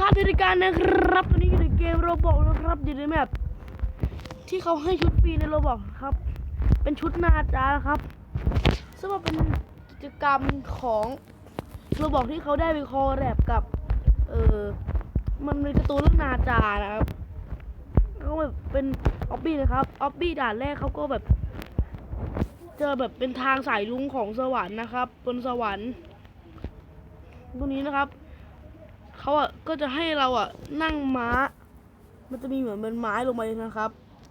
ท่านในการนะครับตอนนี้อยู่ในเกมโรบอกนะครับอยู่ในแมปที่เขาให้ชุดฟรีในโรบอกครับ เป็นชุดนาจาครับซึ่งว่าเป็นกิจกรรมของโรบอกที่เขาได้ไปคอแรบกับ เออมันเป็นการ์ตูนเรื่องนาจานะครับเขาแบบเป็นออบบี้นะครับออบบี้ด่านแรกเขาก็แบบเจอแบบเป็นทางสายลุงของสวรรค์นะครับ บนสวรรค์ตรงนี้นะครับ เขาอะก็จะให้เราอะนั่งม้า มันจะมีเหมือนเป็นไม้ลงมาเลยนะครับ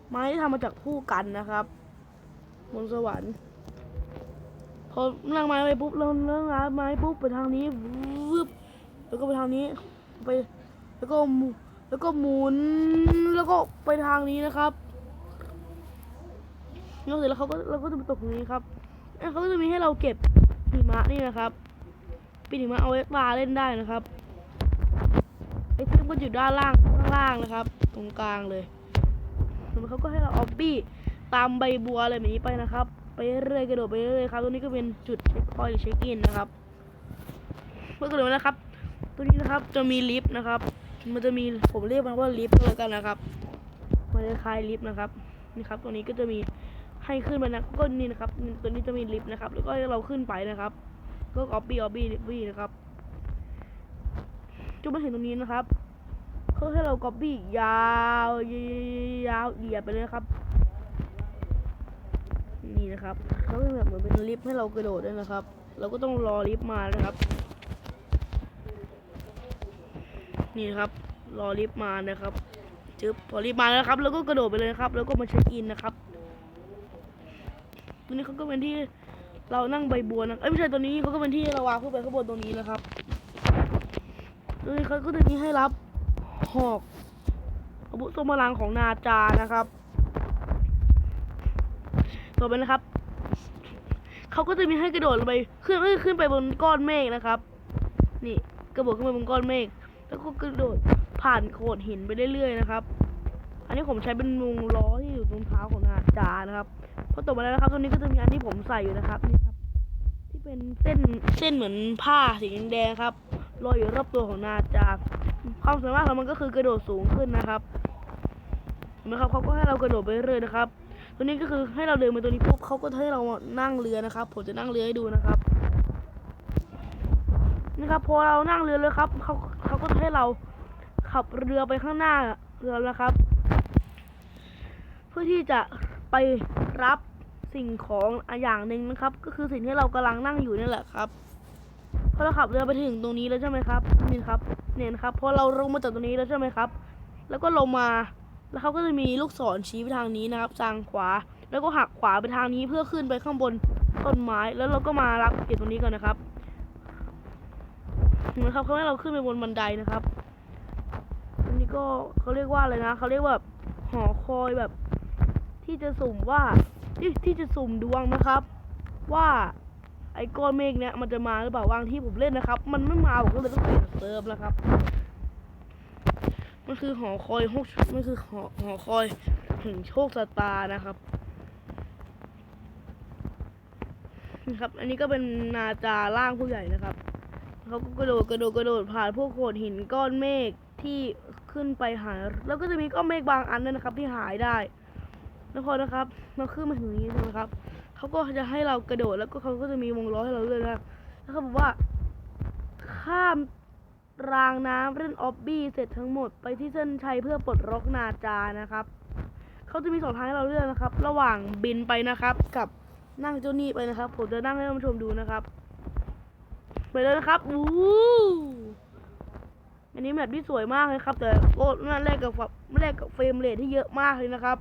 ไม้ที่ทำมาจากผู้กันนะครับบนสวรรค์พอนั่งไม้ไปปุ๊บเราเลื่อนไม้ปุ๊บไปทางนี้วึบแล้วก็ไปทางนี้ไปแล้วก็หมุแล้วก็หมุนแล้วก็ไปทางนี้นะครับแล้วเสร็จแล้วเขาก็เราก็จะไปตกตรงนี้ครับแล้วเขาก็จะมีให้เราเก็บหิมะนี่นะครับปีหิมะเอาไว้ปลาเล่นได้นะครับ ไอเทมก็อยู่ด้านล่างข้างล่างนะครับ ตรงกลางเลยแล้วเขาก็ให้เราออบบี้ตามใบบัวอะไรแบบนี้ไปนะครับ ไปเรื่อยๆกระโดดไปเรื่อยๆครับตรงนี้ก็เป็นจุดเช็คพอยต์หรือเช็คอินนะครับเมื่อกระโดดนะครับ ตัวนี้นะครับจะมีลิฟต์นะครับ มันจะมีผมเรียกมันว่าลิฟต์ก็แล้วกันนะครับ มันจะคล้ายลิฟต์นะครับนี่ครับตัวนี้ก็จะมีให้ขึ้นมานะก็นี่นะครับตัวนี้จะมีลิฟต์นะครับ แล้วก็เราขึ้นไปนะครับ ก็ออบบี้ออบบี้ออบบี้นะครับ จนมาถึงตรงนี้นะครับเขาให้เราก๊อปปี้ยาวยาวเหยียไปเลยครับ นี่นะครับเขาเป็นแบบเหมือนเป็นลิฟต์ให้เรากระโดดด้วยนะครับ เราก็ต้องรอลิฟต์มานะครับ นี่นะครับรอลิฟต์มานะครับจึ๊บพอลิฟต์มาแล้วครับ แล้วก็กระโดดไปเลยนะครับ แล้วก็มาเช็คอินนะครับตัวนี้เขาก็เป็นที่เรานั่งใบบัวนะเอ้ยไม่ใช่ตัวนี้เขาก็เป็นที่เราวางขึ้นไปข้างบนตรงนี้นะครับ โดยเขาก็จะมีให้รับหอกอาวุธทรงพลังของนาจานะครับ ต่อไปนะครับ เขาก็จะมีให้กระโดดลงไป ขึ้นขึ้นไปบนก้อนเมฆนะครับ นี่กระโดดขึ้นไปบนก้อนเมฆ แล้วก็กระโดดผ่านโขดหินไปเรื่อยๆนะครับ อันนี้ผมใช้เป็นมุงล้อที่อยู่ตรงเท้าของนาจานะครับ พอตกมาแล้วนะครับ ตรงนี้ก็จะมีอันที่ผมใส่อยู่นะครับนี่ครับ ที่เป็นเส้นเส้นเหมือนผ้าสีแดงๆครับ ลอยอยู่รอบตัวของนาจาความสามารถของมันก็คือกระโดดสูงขึ้นนะครับเห็นไหมครับเขาก็ให้เรากระโดดไปเรื่อยนะครับ ตัวนี้ก็คือให้เราเดินมาตัวนี้ปุ๊บเขาก็ให้เรานั่งเรือนะครับ ผมจะนั่งเรือให้ดูนะครับนะครับพอเรานั่งเรือเลยครับเขาเขาก็ให้เราขับเรือไปข้างหน้าเรือนะครับ เพื่อที่จะไปรับสิ่งของอย่างหนึ่งนะครับ ก็คือสิ่งที่เรากำลังนั่งอยู่นี่แหละครับ พอเราขับเรือไปถึงตรงนี้แล้วใช่ไหมครับนี่ครับเนี่ยนะครับพอเราลงมาจากตรงนี้แล้วใช่ไหมครับ แล้วก็ลงมาแล้วเขาก็จะมีลูกศรชี้ไปทางนี้นะครับทางขวา แล้วก็หักขวาไปทางนี้เพื่อขึ้นไปข้างบนต้นไม้แล้วเราก็มารับเก็บตรงนี้ก่อนนะครับนไหมครับเขาให้เราขึ้นไปบนบันไดนะครับตรงนี้ก็เขาเรียกว่าอะไรนะเขาเรียกว่าหอคอยแบบ ที่จะสุ่มว่าที่ที่จะสุ่มดวงนะครับ ว่า ไอ้ก้อนเมฆเนี่ยมันจะมาหรือเปล่าวางที่ผมเล่นนะครับ มันไม่มาผมก็เลยต้องเปลี่ยนเซิร์ฟแล้วครับ มันคือหอคอยโชคมันคือหอหอคอยถึงโชคชะตานะครับนะครับ อันนี้ก็เป็นนาจาร่างผู้ใหญ่นะครับเขาก็กระโดดกระโดดกระโดดผ่านพวกโขดหินก้อนเมฆที่ขึ้นไปหาย แล้วก็จะมีก้อนเมฆบางอันด้วยนะครับ ที่หายได้แล้วพอนะครับ เราขึ้นมาถึงนี้ใช่ไหมครับ เขาก็จะให้เรากระโดดแล้วก็เขาก็จะมีวงล้อให้เราเลื่อนนะแล้วเขาบอกว่า ข้ามรางน้ำเล่นออบบี้เสร็จทั้งหมดไปที่เส้นชัยเพื่อปลดล็อกนาจานะครับเขาจะมีสองทางให้เราเลือกนะครับ ระหว่างบินไปนะครับ กับนั่งเจ้าหนี้ไปนะครับ ผมจะนั่งให้ท่านผู้ชมดูนะครับ ไปเลยนะครับวู้อันนี้แมทที่สวยมากเลยครับ แต่โอ้นั่นแรกกับแบบแรกกับเฟรมเรทที่เยอะมากเลยนะครับ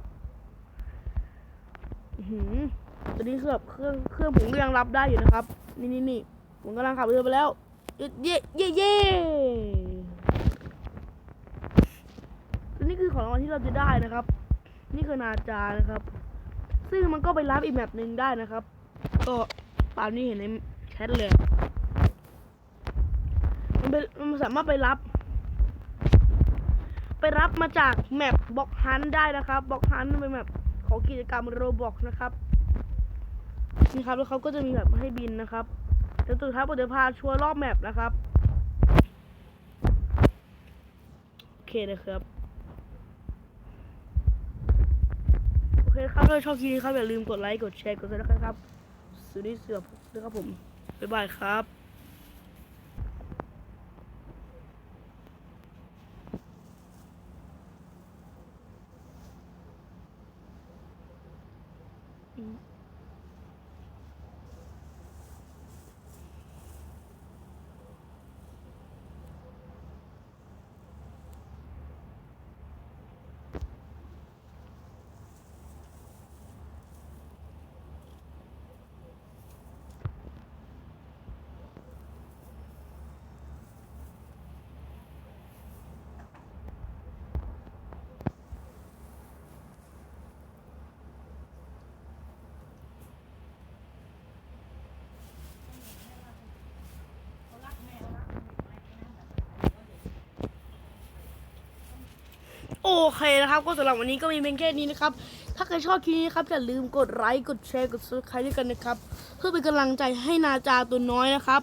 อื้อหือ ตอนนี้คือแบบเครื่องเครื่องผมก็ยังรับได้อยู่นะครับ นี่นี่นี่ผมกำลังขับเรือไปแล้ว เย่เย่เย่และนี่คือของรางวัลที่เราจะได้นะครับ นี่คือนาจานะครับ ซึ่งมันก็ไปรับอีกแบบหนึ่งได้นะครับ ก็ตามที่เห็นในแชทเลย มันเป็นมันสามารถไปรับ ไปรับมาจากแมปบ็อกฮันได้นะครับบ็อกฮันเป็นแมปของกิจกรรมโรบอกนะครับ นี่ครับแล้วเขาก็จะมีแบบให้บินนะครับเดี๋ยวสุดท้ายผมจะพาชัวร์รอบแมปนะครับโอเคนะครับโอเคครับถ้าชอบคลิปนี้ครับอย่าลืมกดไลค์กดแชร์กดซับสไครต์ครับสวัสดีเสือด้วยครับผมบ๊ายบายครับโอ เคนะครับ ก็สำหรับวันนี้ก็มีเพียงแค่นี้นะครับ ถ้าใครชอบคลิปนี้นะครับอย่าลืมกดไลค์กดแชร์กดซับสไครต์ด้วยกันนะครับ เพื่อเป็นกำลังใจให้นาจาตัวน้อยนะครับ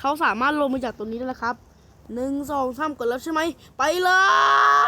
เขาสามารถลงมาจากตัวนี้ได้แล้วครับหนึ่งสองสามกดแล้วใช่ไหมไปเลย